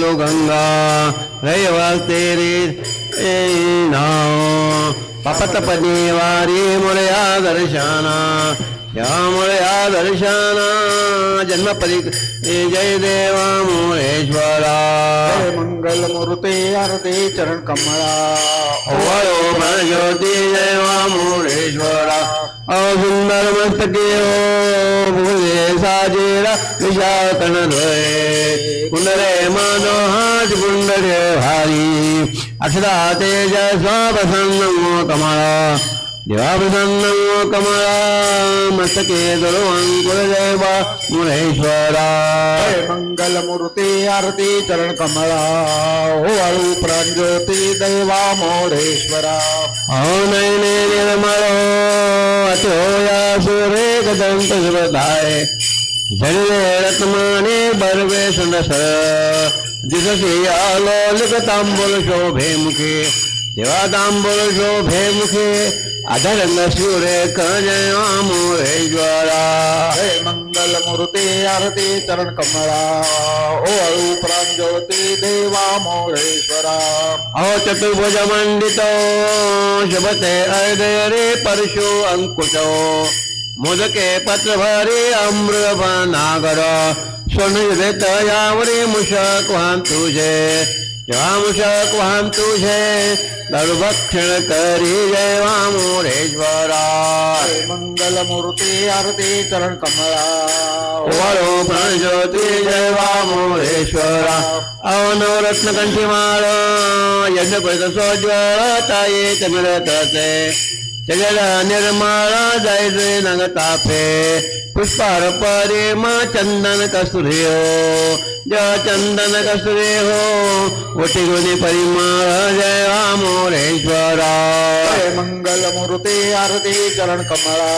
लो गंगा रविवार तेरे ए नाव पपत पनीवारी मुळया दर्शना या दर्शना जन्म परी जय देवा मुळेश्वरा जय मंगल मूर्ते आरते चरण कमळा ओयो ज्योती जय वा सुंदर मस्तके ओ भुजे साजेरा विशाल कणद्वये कुंडरे मनोहाट कुंडरे भारी। अक्षरा तेज स्वाप्रसन्न कमळा देवा प्रसन्न कमळा मस्तके दुर्वंकुर जय वा मुळेश्वरा जय मंगल मूर्ते आरते चरण कमळा ओवाळू प्रांज्योती दैवा मोरेश्वरा। अहो नयने निर्मळ अतो या सुरेख दंत सुरताय शरीरे रत्माने बरवे आलो लिख शोभे मुखे। देवा तांबूल शोभे मुखे। सुरेख जय मोरेश्वरा जय मंगल मूर्ते आरती चरण कमळा ओवाळू प्रांज्योती दैवा मोरेश्वरा। अहो चतुर्भुज मंडित शबते अदय रे परशु अंकुश। मोदके पत्र भरे अमृत नागर स्वर्ण यावरे मुषक वाहन मुषक तुझे दर्भक्षण करी जय वामोरेश्वरा जय मंगल मूर्ते आरते चरण कमळा वरो प्रणज्योती जय वामोरेश्वरा अवनवरत्न कंठीमाळ यज्ञपैत सोज्वळ ताये मिळतसे जगद निर्मळ जय नग तापे पुष्पार परे मा चंदन कस्तुरे हो जय चंदन कस्तुरे हो वटी गुणी परिमळ जय वामोरेश्वरा जय मंगल मूर्ते आरते चरण कमळा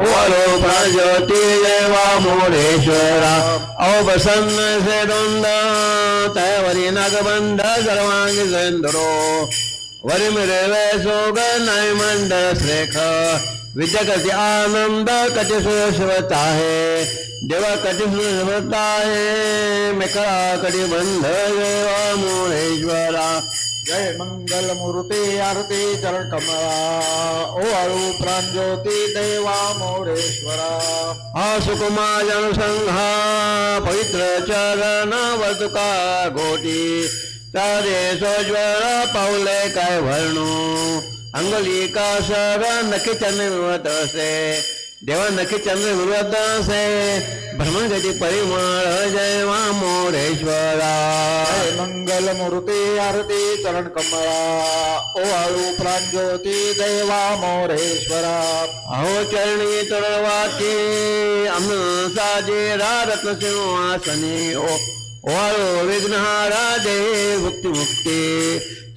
वरो प्रज्योती जय वामोरेश्वरा अहो बसन्न से दोंद तयवरी नागबंध सर्वांगी सेंदरो वरी मिरवे सोग नाय मंडळ श्रेख। विद्याकती आनंद कटी सुशिवत आहे देवा कटी सुशिवत आहे मेखळा कटी बंध जय वामोरेश्वरा जय मंगल मूर्ते आरते चरण कमळा ओवाळू प्रांज्योती दैवा मोरेश्वरा। आसुकुमा जनसंघा पवित्र चरण वदुका घोटी तारे सोज्वळ पावले काय वर्णू। नखी चंद्र मिळवत असे देवा नखी चंद्र मिळवत असे भ्रमणगती परिमळ जय वा मोरेश्वरा। मंगल मूर्ते आरते चरण कमळा ओवाळू प्रांज्योती दैवा मोरेश्वरा। अहो चरणी तळवाची साजे रत्न सिंहासने ओ वाळो विघ्नहारा जय मुक्ती मुक्ती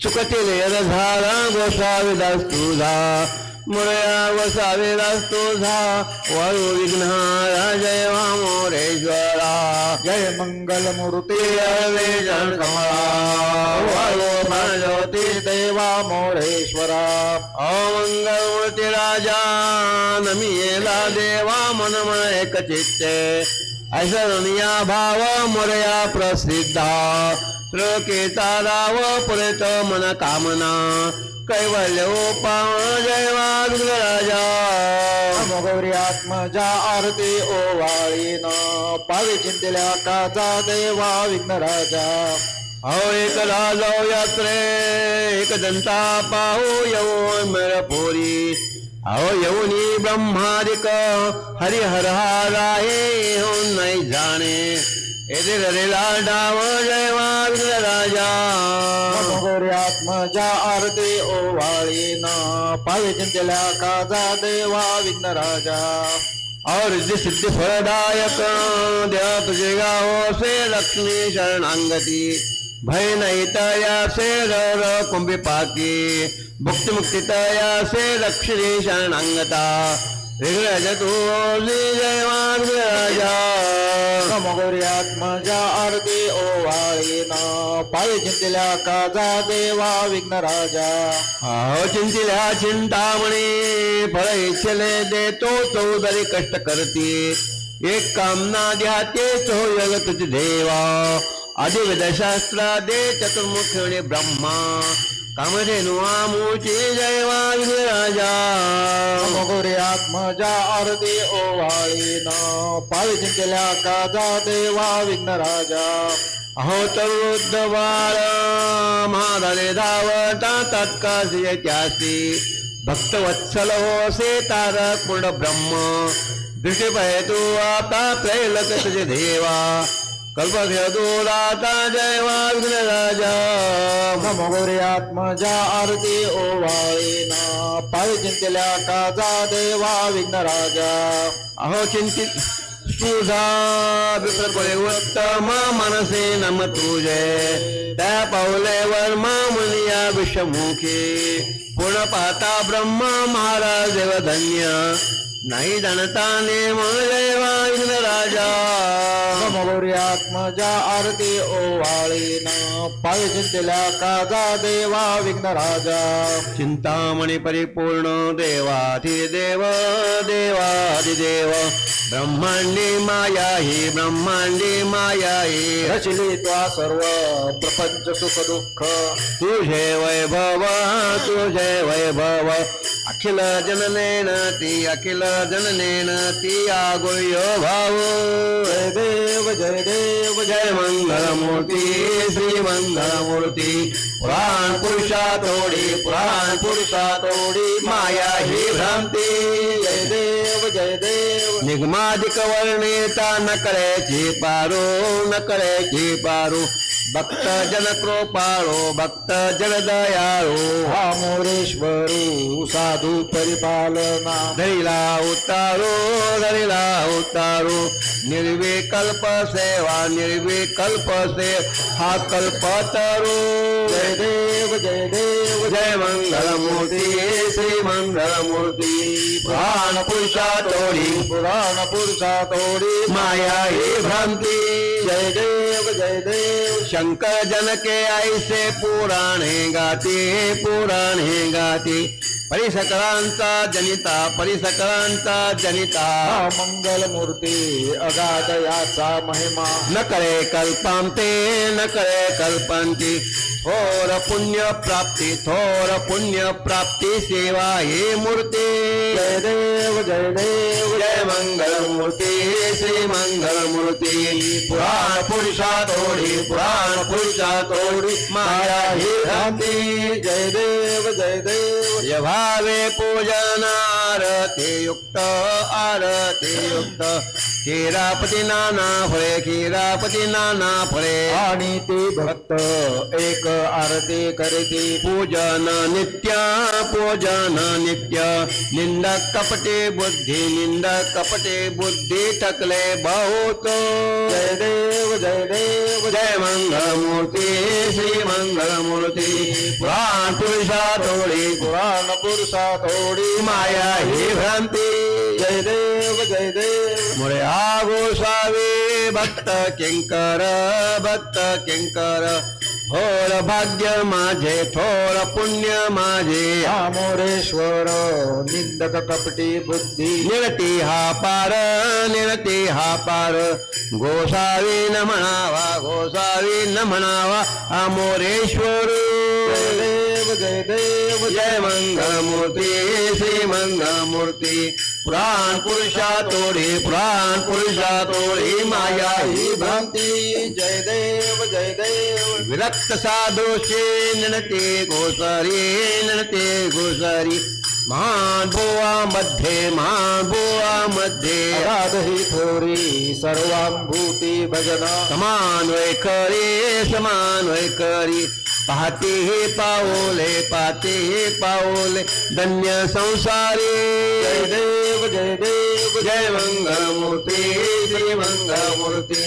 सुखतील यदधारा गोसाविदास तुझा. मुळया गोसाविदास तुझा. वाळो विघ्नहारा जय वामोरेश्वरा जय मंगल मूर्ते अवे जन कमळा. वाळो ज्योती दैवा मोरेश्वरा. अमंगलमूर्ती राजा नमियेला देवा मन मन एक चित्ते. ऐश्वर्या भाव मोरया प्रसिद्धा. श्लोकेता राव पुरेत मन कामना कैवल्य पाव जय राजा। नमो गौरी आत्मजा आरती ओवाळीन पावे चिंतल्या काचा देवा विघ्नराजा अहो एक राजो यात्रे एक दंता पाहू येऊ मेळ पोरी अहो येऊनी ब्रह्मादिक हरिहर राहे होऊन नाही जाणे। डाव जय राजा नमो गौरी आत्मजा आरती ओवाळीन पावे चिंतल्या काचा देवा विघ्नराजा और रिद्धि सिद्धि फलदायक देवा तुझे गावो से लक्ष्मी शरणांगती भय नाही तया से कुंभी पाकी भुक्ती मुक्ती तया से लक्ष्मी शरणांगता विग्रह तू जय राजा नमो गौरी आत्मजा आरती ओवाळीन पावे चिंतल्या काचा देवा विघ्नराजा अहो चिंतिल्या चिंतामणी फळ इच्छले देतो चौदरी कष्ट करती एक कामना द्या ते चो जग तुझ देवा अधिविदशास्त्रादे चतुर्मुखिणे ब्रह्मा कामधेनु आमुची जय राजा. गोरे आत्मजा आरती ओवाळीन पाळी जिंकल्या काजा देवा विघ्नराजा अहो तरुद्ध बाळ महाराले धावता तत्काशी त्यासी भक्तवत्सल हो से तारक पूर्ण ब्रह्म. दृष्टी पाहे तू आता त्रैलक तुझे देवा. कल्प तू जय विघ्न राजा नमो गोरे आत्मजा आरती ओवाळीन पाळी जिंकल्या काजा देवा विघ्नराजा अहो चिंतित तुझा विप्रकोळे उत्तम मनसे नम तुझे त्या वर्मा मुनिया विषमुखी पुढं पाहता ब्रह्म महाराज धन्य नाही जाणता नेम देवा इंद्र राजा. नमो गोरे आत्मजा आरती ओवाळीन पाळी जिंकल्या काजा देवा विघ्नराजा चिंतामणी परिपूर्ण देवाधिदेव देवाधिदेव ब्रह्मांडी माया ही ब्रह्मांडी माया ही रचली त्वा सर्व प्रपंच सुख दुःख. तुझे वैभव तुझे वैभव. अखिल जननेन ती अखिल जननेन ती आगुह्य भाव। जय देव जय देव, जय मंगलमूर्ती, श्री मंगलमूर्ती। पुराण पुरुषा तोडी पुराण पुरुषा तोडी माया ही भ्रांती। जय देव जय देव। निगमाधिक वर्णेता न कळेची पारो, न कळेची पारो। भक्त जन कृपाळो भक्त जन दयाळो हा मोरेश्वरू साधू परिपालना। धरिला उतारो धरिला उतारो निर्विकल्प सेवा निर्विकल्प से हा कल्प तरो जय देव जय देव। जय मंगल मूर्ती श्री मंगल मूर्ती प्राण पुरुषा तोडी पुराण पुरुषा तोडी माया ही भ्रांति। जय देव जय देव। शंकर जन के ऐसे पुराणे गाते पुराणे गाते। परिसकरांचा जनिता परिसकरांचा जनिता। हा मंगल मूर्ती अगाध याचा महिमा। न करे कल्पांते न करे कल्पांती थोर पुण्य प्राप्ती थोर पुण्य प्राप्ती सेवा हे मूर्ती। जय देव जय देव। जय मंगल मूर्ती श्री मंगल मूर्ती पुराण पुरुषा तोडी पुराण पुरुषा तोडी माया ही जय देव जय देव। भावे पूजनारती युक्त आरती युक्त। क्षीरापती नाना फळे क्षीरापती नाना फळे आणि ते भक्त एक आरती करते पूजन नित्य पूजन नित्य। निंदक कपटे बुद्धी निंदक कपटे बुद्धी टकले बहुत। जय देव जय देव, जय मंगल मूर्ती श्री मंगल मूर्ती पुराण पुरुषा तोडी पुराण पुरुषा थोडी, माया ही भ्रांती। जय देव जय देव मुळे आगोसावे भक्त किंकर भक्त किंकर थोर भाग्य माझे थोर पुण्य माझे मोरेश्वर निंदक कपटी बुद्धी निरती हा पार निरती हा पार गोसावी न म्हणावा गोसावी न म्हणावा हा मोरेश्वर देव जय देव जय मंगल मूर्ती श्री मंगल मूर्ती पुराण पुरुषा तोडी पुराण पुरुषा तोडी माया ही भ्रांती। जय देव जय देव। विरक्त साधूशी ननते गोसारी ननते गोसारी महान बुवा मध्ये महान बुवा मध्ये। ही थोरी सर्वांभूती भजन। समान वैखरी समान वैखरी पाहते हे पाओले पाहते हे पाओले धन्य संसारी। जय देव जय देव जय मंगल मूर्ती श्री मंगल मूर्ती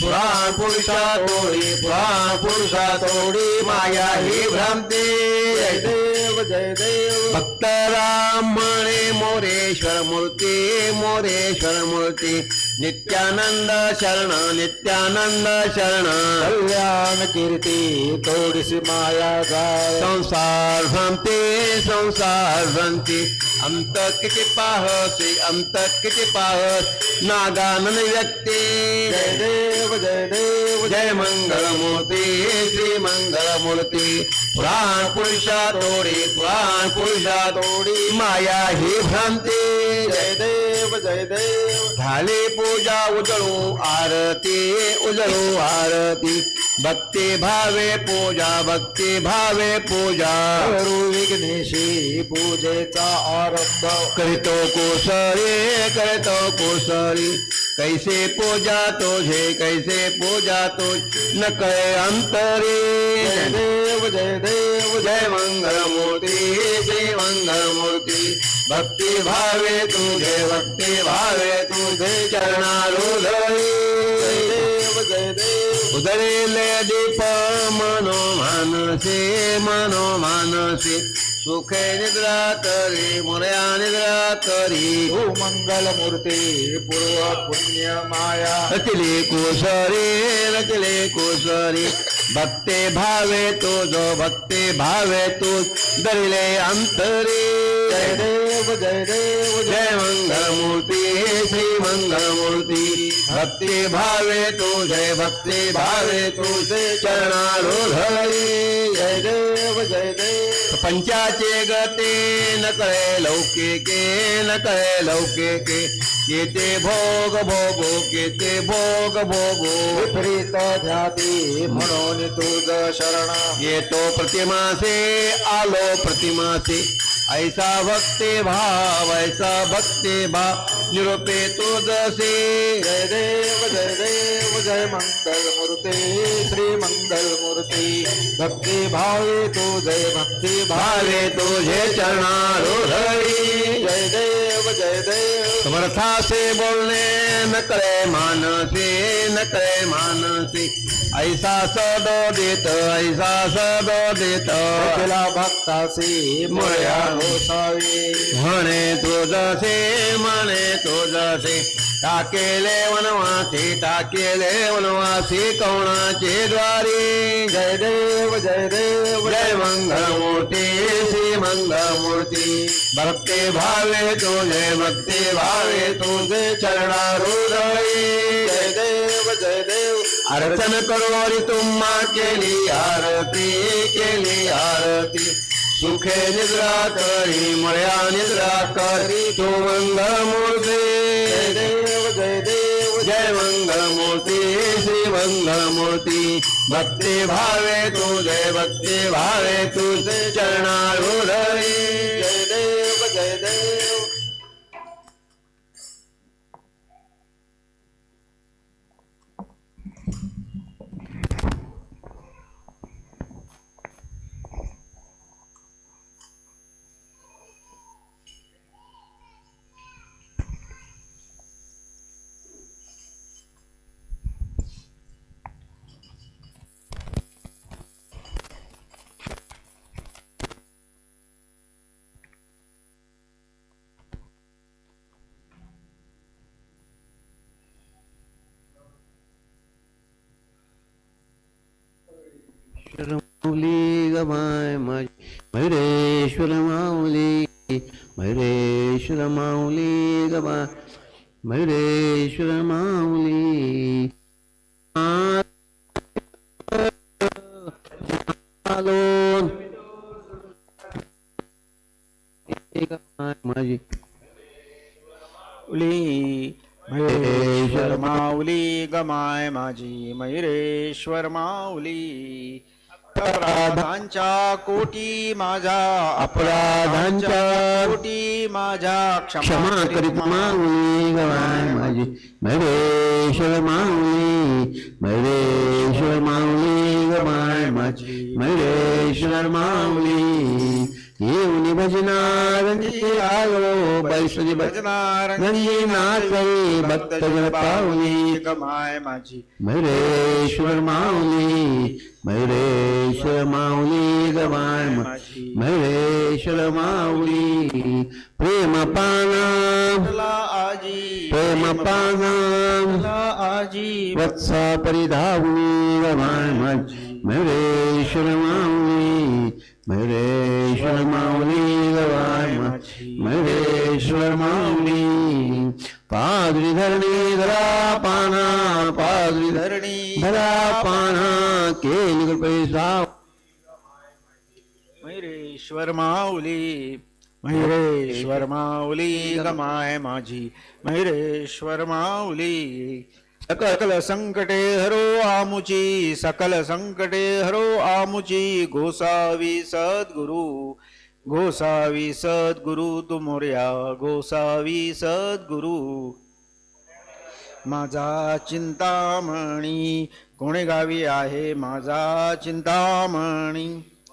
पुराण पुरुषा तोडी पुराण पुरुषा तोडी माया ही भ्रांती। जय देव जय देव। भक्त राम म्हणे मोरेश्वर मूर्ति मोरेश्वर मूर्ती। नित्यानंद शरण नित्यानंद शरण। कीर्ती तोडीसी माया जाय संसार भ्रांती संसार भ्रांती। अंत किती पाहसी अंत किती पाहस नागानन व्यक्ती। जय देव जय देव। जय मंगलमूर्ती श्री मंगलमूर्ती। पुराण पुरुषा तोडी पुराण पुरुषा तोडी। माया ही भ्रांती। जय देव जय देव। झाली पूजा उजळू आरती उजळू आरती। भक्ति भावे पूजा भक्ति भावे पूजा। करू विघ्नेशी पूजेचा आरंभ। करीतो कोसरी करतो कोसरी कैसे पूजा तुझे कैसे पूजा तुझ न कळे जय देव जय देव जय मंगलमूर्ती श्री मंगलमूर्ती। भक्ती भावे तुझे भक्ति भावे तुझे जय देव उदरेले दीप मनो मानसे मनो मानसे। सुखे निद्रा करी मुरया निद्रा करी। तू मंगल मूर्ती पूर्व पुण्य माया। रचले कोसरी रचले कोसरी भक्ते भावे तुझ भक्ते भावे तुझ। दरिले अंतरी। जय देव जय देव जय मंगलमूर्ती श्री मंगलमूर्ती। भक्ती भावे तुझे भक्ती भावे तुझे चरणारुधरी जय देव जय देव पंचाचे गते न कळे लौकिके न करे लौके के केते भोग भोगो केते भोग भोगो। विपरीत ध्याती म्हणून तुझ शरण। येतो प्रतिमासे आलो प्रतिमासे ऐसा भक्ति भाव, ऐसा भक्ति भाव निरूपे तो जसे जय देव जय देव, जय मंगल मूर्ति, श्री मंगल मूर्ति। भक्ति भावे तू जय, भक्ति भावे तुझे चरणारुधरी। जय देव जय देव। समर्था से बोलने न कळे मानसे। न कळे मानसे ऐसा सदो देत ऐसा सदो देत। केला भक्तासी मुळ्या होसावे म्हणे तुझसे म्हणे तुझसे टाकेले वनवासी टाकेले वनवासी कवणाचे द्वारी। जय देव जय देव। जय मंगलमूर्ती श्री मंगलमूर्ती। भक्ती भावे तुझे भक्ती भावे तुझे जय अर्चन करोरी के केली आरती केली आरती। सुखे निद्रा करी मया निद्रा करी तू मंगलमूर्ती। जय देव जय देव जय मंगलमूर्ती, श्री मंगलमूर्ती। भक्ति भावे तू, जय भक्ति भावे तुझे चरणारुदयी जय देव जय देव। गमाय मयुरेश्वर माऊली मयुरेश्वर माऊली गमा मयुरेश्वर माऊली। माझी मयुरेश्वर माऊली गमाय माझी मयुरेश्वर माऊली। अपराधांच्या कोटी माझा अपराधांच्या कोटी माझा क्षमा करीत माऊली गवाय माझी. मयुरेश्वर माऊली मयुरेश्वर माऊली गवाय माझी. मयुरेश्वर माऊली बैसली भजनार रंजी नाचरी भक्तजन पावली गमाय माझी मयुरेश्वर माऊली मयुरेश्वर माऊली माझी मयुरेश्वर माऊली प्रेम पाना आजी प्रेम पाना आजी वत्सा परिधावनी गवाय माझी मयुरेश्वर माऊली मयुरेश्वर माऊली गवाय माझी महेश्वर माऊली पादरी धरणी धरा पाना पादरी धरणी धरा पाना केली कृपैसा मयुरेश्वर माऊली मयुरेश्वर माऊली गमाय माझी. मयुरेश्वर माऊली सकल संकटे हरो आमुची सकल संकटे हरो आमुची गोसावी सद्गुरु. गोसावी सद्गुरु तुमोर्या गोसावी सद्गुरु. माझा चिंतामणी कोणे गावी आहे माझा चिंतामणी?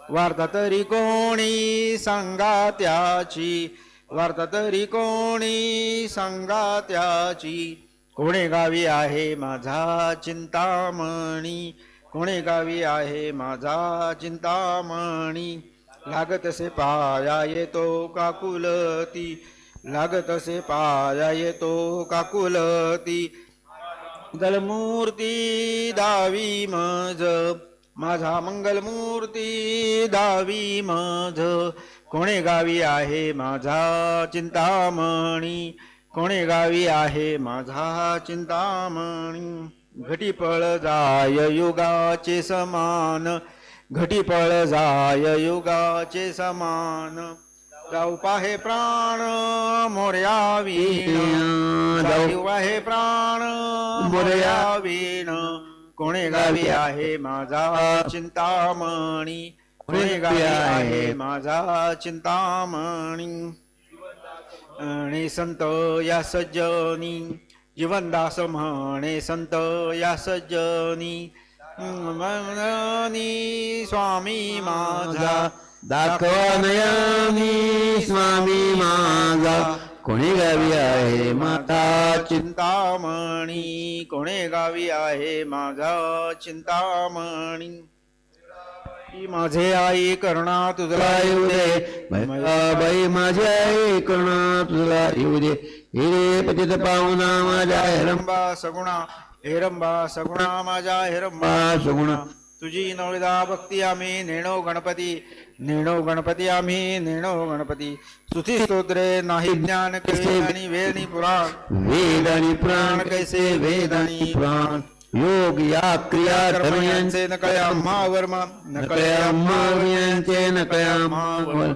वार्ता तरी कोणी सांगा त्याची? वार्ता तरी कोणी सांगा त्याची? कोणे गावी आहे माझा चिंतामणी? कोणे गावी आहे माझा चिंतामणी? लागतसे पाया येतो काकुलती लागतसे पाया येतो काकुलती. मंगलमूर्ती दावी मज माझा मंगलमूर्ती दावी मज. कोणे गावी आहे माझा चिंतामणी कोणे गावी आहे माझा चिंतामणी. घटीपळ जाय युगाचे समान घटीपळ जाय युगाचे समान. जाऊ पाहे प्राण मोर्या वीण. जाऊ. प्राण मोर्या. वीण. कोणे गावी आहे माझा चिंतामणी. कोणे गावी आहे? माझा चिंतामणी. आणि संत या सज्जनी जीवनदास म्हणे संत या सज्जनी स्वामी माझा दाखवा नयानी स्वामी माझा कोणी गावी आहे माता? चिंता चिंतामणी। कोणे गावी आहे माझा चिंतामणी। माझे आई करुणा तुझला येऊ दे. बाई माझी आई करुणा तुला येऊ दे. हिरे पतित पाहुणा माझ्या हेरंबा सगुणा हेरंबा सगुणा माझ्या हेरंबा सुगुणा. तुझी नवदा भक्ती आम्ही नेणो गणपती नेणो गणपती आम्ही नेणो गणपती. स्तुती स्तोत्रे नाही ज्ञान कैसे? आणि वेणी पुराण. वेद आणि प्राण कैसे? वेद आणि प्राण. योग या क्रिया कर्मयांचे नकळ्या महावर्म नकळ्या मावयांचे नकळ्या मावर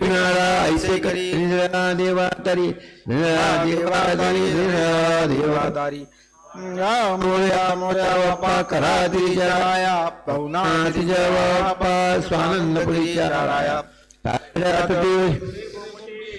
विणारा ऐसे करी. देवा तरी देवा तरी देवा. देवादारी या मोर्या मोर्या बापा करा तिजराया पवना तिच्या बापा स्वानंद पुरीच्या राया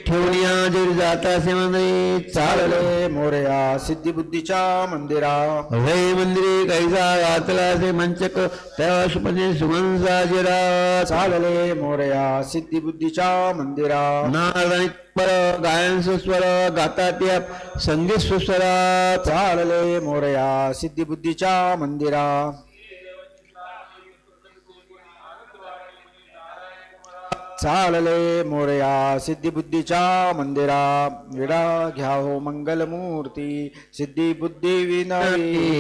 ठेवण्या जरी जाता सेवंदरी चालले. चालले. मोर्या सिद्धी बुद्धीच्या मंदिरा. वै मंदिरे कैसा घातला से मंचक त्या सुमंसा जिरा चालले. मोर्या सिद्धी बुद्धीच्या मंदिरा. नारायण पर गायन सुस्वर गाता त्या संगीत सुस्वरा. चालले. मोर्या सिद्धी बुद्धीच्या मंदिरा. चालले मोर्या सिद्धी बुद्धीच्या मंदिरा. विडा घ्या हो मंगलमूर्ती. सिद्धी बुद्धी विनवी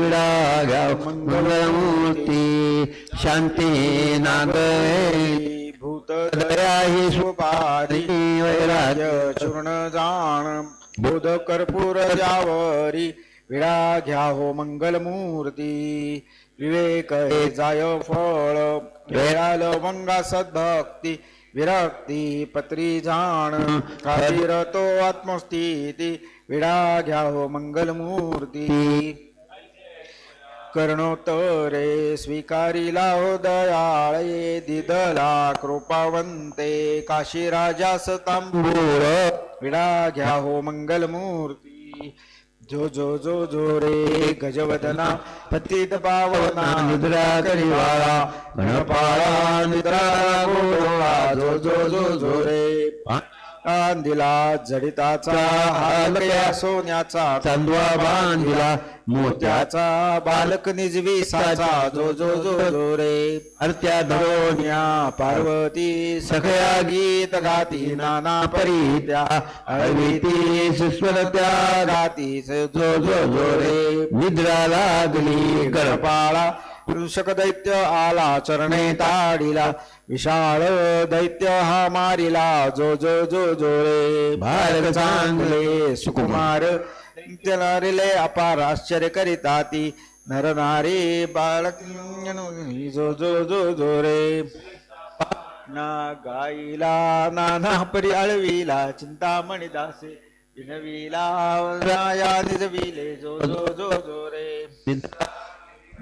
विडा घ्या मंगलमूर्ती. शांती नाग भूत दया हि सुपारी. वैराग्य चूर्ण जाण. बोध कर्पूर जावरी. विडा घ्या हो मंगलमूर्ती. विवेक हे जाय फळ. वेळाल मंगा सद्भक्ती विरक्ती पत्री जाण. काबीर तो आत्मस्थिती विडा घ्या हो मंगलमूर्ती. कर्णोत्तरे स्वीकारिला हो दयाळे दिदला कृपावंते काशी राजास तांबूळ विडा घ्या हो मंगलमूर्ती. जो जो जो जो रे गजवदना पतित पावना निद्रा करिवाळा गणपाळा निद्रा गोडवा जो जो जो जो रे दिला जडिताचा हालक्या सोन्याचा चांदवा बांधिला. मोत्या त्याचा बालक निजवी साचा जो जो जो जो रे. अर्त्या धरोण्या पार्वती सखया गीत गाती नाना परी त्या अळवीती सुस्वर त्या गाती जो जो जो रे. निद्रा लागली गळपा वृषक दैत्य आला चरणे ताडिला विशाळ दैत्य हा मारिला जो जो जो जो रे बालक चांगले सुकुमार. त्याला रिले अपार आश्चर्य करिताती नर नारी बालक जो जो जो जो रे ना गाईला नाना परी अळविला चिंतामणी दासे विनविला वंदनाया निजविले जो जो जो जो रे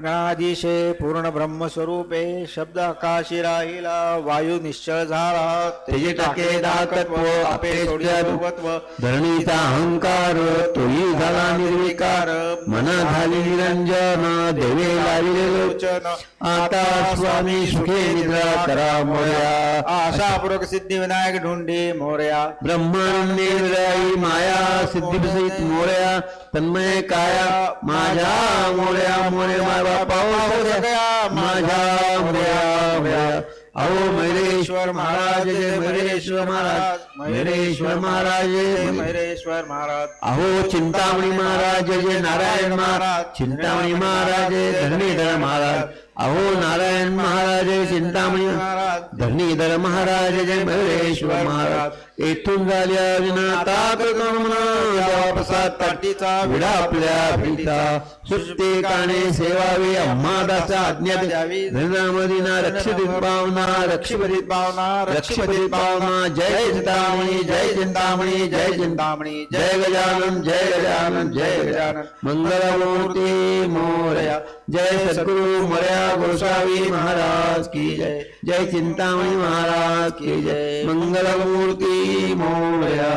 गणाधीशे पूर्ण ब्रह्मस्वरूपे शब्द आकाशी राहिला वायू निश्चळ झाला. तेजे टाके दातत्व आपे सोडिया धरणीचा अहंकार तोही झाला निर्विकार मना झाली निरंजन देवे लाविले लोचन. आता स्वामी सुखे निद्रा करा मोर्या। आशापूर्वक सिद्धि विनायक ढूंढे मोर्या। ब्रह्मांडे विराई माया सिद्धि सहित मोर्या तन्मय काया। माझा मोर्या मोरे माय बापा माझा मोर्या। अहो मैरेश्वर महाराज जय मैरेश्वर महाराज मैरेश्वर महाराज जय महेश्वर महाराज. अहो चिंतामणी महाराज जय नारायण महाराज चिंतामणी महाराज जय धरणीधर महाराज. अहो नारायण महाराज चिंतामणी महाराज धरणीधर महाराज जय महेश्वर महाराज. येथून झाल्या विना ताप प्रसाद तटीचा विडा आपल्या भीता सुट्टे काणे जय चिंतामणी जय चिंतामणी जय चिंतामणी जय गजानन जय गजानन जय गजानन। मोरया जय सद्गुरु मोरया गोसावी महाराज की जय। जय चिंतामणी महाराज की जय। मंगलमूर्ती मोरया